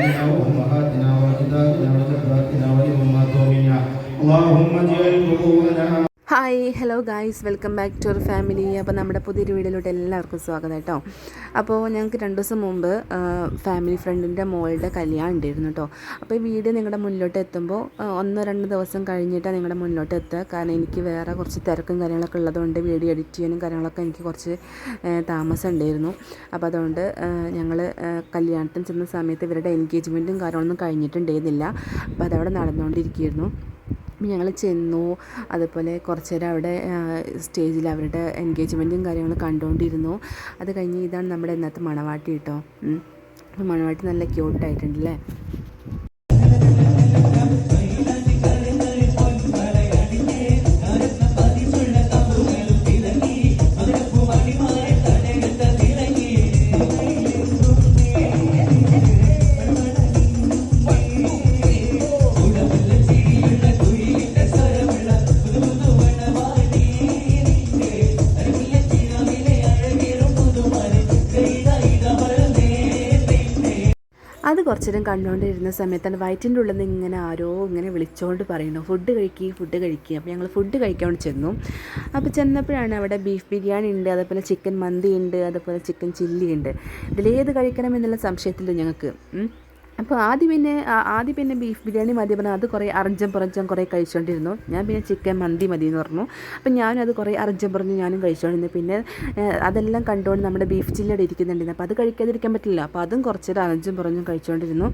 آبائنا وأمهاتنا وأجدادنا وجداتنا ولأمهات منا اللهم اجعل قبورنا hi hello guys. Welcome back to our family. അപ്പോൾ നമ്മുടെ പുതിയൊരു വീഡിയോയിലോട്ട് എല്ലാവർക്കും സ്വാഗതം കേട്ടോ. അപ്പോൾ ഞങ്ങൾക്ക് രണ്ട് ദിവസം മുമ്പ് ഫാമിലി ഫ്രണ്ടിന്റെ മോളുടെ കല്യാണം ഉണ്ടായിരുന്നു കേട്ടോ. അപ്പോൾ ഈ വീഡിയോ നിങ്ങളുടെ മുന്നിലോട്ട് എത്തുമ്പോൾ ഒന്നോ രണ്ട് ദിവസം കഴിഞ്ഞിട്ടാണ് നിങ്ങളുടെ മുന്നിലോട്ട് എത്തുക. കാരണം എനിക്ക് വേറെ കുറച്ച് തിരക്കും കാര്യങ്ങളൊക്കെ ഉള്ളതുകൊണ്ട് വീഡിയോ എഡിറ്റ് ചെയ്യാനും കാര്യങ്ങളൊക്കെ എനിക്ക് കുറച്ച് താമസം ഉണ്ടായിരുന്നു. അപ്പോൾ അതുകൊണ്ട് ഞങ്ങൾ കല്യാണത്തിന് ചെന്ന സമയത്ത് ഇവരുടെ എൻഗേജ്മെന്റും കാര്യങ്ങളൊന്നും കഴിഞ്ഞിട്ടുണ്ടായിരുന്നില്ല. അപ്പോൾ അതവിടെ നടന്നുകൊണ്ടിരിക്കുകയായിരുന്നു. ഞങ്ങൾ ചെന്നു. അതുപോലെ കുറച്ച് നേരം അവിടെ സ്റ്റേജിൽ അവരുടെ എൻഗേജ്മെന്റും കാര്യങ്ങളും കണ്ടുകൊണ്ടിരുന്നു. അത് കഴിഞ്ഞ് ഇതാണ് നമ്മുടെ ഇന്നത്തെ മണവാട്ടി കേട്ടോ. മണവാട്ടി നല്ല ക്യൂട്ടായിട്ടുണ്ടല്ലേ അത് കുറച്ച് നേരം കണ്ടുകൊണ്ടിരുന്ന തന്നെ വയറ്റിന്റെ ഉള്ളിൽ നിന്ന് ഇങ്ങനെ ആരോ ഇങ്ങനെ വിളിച്ചുകൊണ്ട് പറയുന്നു ഫുഡ് കഴിക്കുക ഫുഡ് കഴിക്കുക അപ്പോൾ ഞങ്ങൾ ഫുഡ് കഴിക്കാൻ ചെന്നു. അപ്പോൾ ചെന്നപ്പോഴാണ് അവിടെ ബീഫ് ബിരിയാണി ഉണ്ട് അതേപോലെ ചിക്കൻ മന്തി ഉണ്ട് അതേപോലെ ചിക്കൻ ചില്ലി ഉണ്ട്. ഇതിലേത് കഴിക്കണം എന്നുള്ള സംശയത്തിൽ ഞങ്ങൾക്ക്. അപ്പോൾ ആദ്യം പിന്നെ ആദ്യം പിന്നെ ബീഫ് ബിരിയാണി മതി പറഞ്ഞാൽ അത് കുറേ അറഞ്ചം പുറഞ്ചം കുറേ കഴിച്ചുകൊണ്ടിരുന്നു ഞാൻ പിന്നെ ചിക്കൻ മന്തി മതി എന്ന് പറഞ്ഞു. അപ്പോൾ ഞാനും അത് കുറേ അറഞ്ചം പുറഞ്ഞ് ഞാനും കഴിച്ചുകൊണ്ടിരുന്നു പിന്നെ അതെല്ലാം കണ്ടുകൊണ്ട് നമ്മുടെ ബീഫ് ചില്ലടി ഇരിക്കുന്നുണ്ടായിരുന്നു. അപ്പോൾ അത് കഴിക്കാതിരിക്കാൻ പറ്റില്ല. അപ്പോൾ അതും കുറച്ചൊരു അറഞ്ചും പുറഞ്ഞും കഴിച്ചുകൊണ്ടിരുന്നു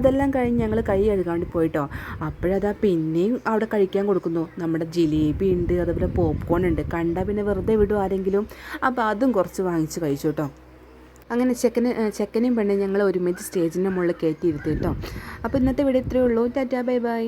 അതെല്ലാം കഴിഞ്ഞ് ഞങ്ങൾ കൈ കഴുകാൻ വേണ്ടി പോയിട്ടോ. അപ്പോഴതാ പിന്നെയും അവിടെ കഴിക്കാൻ കൊടുക്കുന്നു. നമ്മുടെ ജിലേബി ഉണ്ട് അതുപോലെ പോപ്കോൺ ഉണ്ട്. കണ്ടാൽ പിന്നെ വെറുതെ വിടും ആരെങ്കിലും. അപ്പോൾ അതും കുറച്ച് വാങ്ങിച്ച് കഴിച്ചു കേട്ടോ. അങ്ങനെ ചെക്കന് ചെക്കനെയും പെണ്ണും ഞങ്ങൾ ഒരുമിച്ച് സ്റ്റേജിന്റെ മുകളിൽ കയറ്റിയിരുത്തി കേട്ടോ. അപ്പോൾ ഇന്നത്തെ വീഡിയോ ഇത്രയേ ഉള്ളൂ. ടാറ്റാ ബൈ ബൈ.